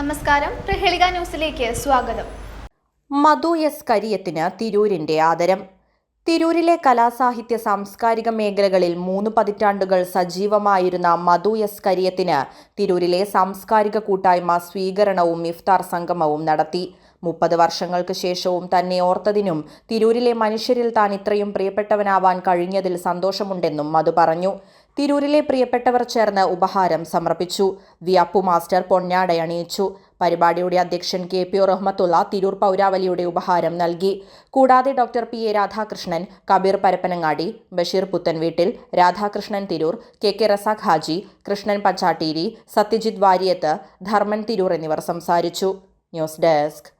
നമസ്കാരം. പ്രഹേളിക ന്യൂസിലേക്ക് സ്വാഗതം. മധു എസ് കരിയത്തിന് തിരൂരിന്റെ ആദരം. തിരൂരിലെ കലാസാഹിത്യ സാംസ്കാരിക മേഖലകളിൽ മൂന്ന് പതിറ്റാണ്ടുകൾ സജീവമായിരുന്ന മധു എസ് കരിയത്തിന് തിരൂരിലെ സാംസ്കാരിക കൂട്ടായ്മ സ്വീകരണവും ഇഫ്താർ സംഗമവും നടത്തി. മുപ്പത് വർഷങ്ങൾക്ക് ശേഷവും തന്നെ ഓർത്തതിനും തിരൂരിലെ മനുഷ്യരിൽ താൻ ഇത്രയും പ്രിയപ്പെട്ടവനാവാൻ കഴിഞ്ഞതിൽ സന്തോഷമുണ്ടെന്നും മധു പറഞ്ഞു. തിരൂരിലെ പ്രിയപ്പെട്ടവർ ചേർന്ന് ഉപഹാരം സമർപ്പിച്ചു. വി അപ്പു മാസ്റ്റർ പൊന്നാടയണിയിച്ചു പരിപാടിയുടെ അധ്യക്ഷൻ കെ പി റഹ്മത്തുള്ള തിരൂർ പൗരാവലിയുടെ ഉപഹാരം നൽകി. കൂടാതെ doctor P. A. Radhakrishnan Kabir Parappanangadi Basheer Puthanveettil Radhakrishnan Tirur K. K. Razak Haji Krishnan Pachatteeri Satyajit Variyath Dharman Tirur എന്നിവർ സംസാരിച്ചു. News desk.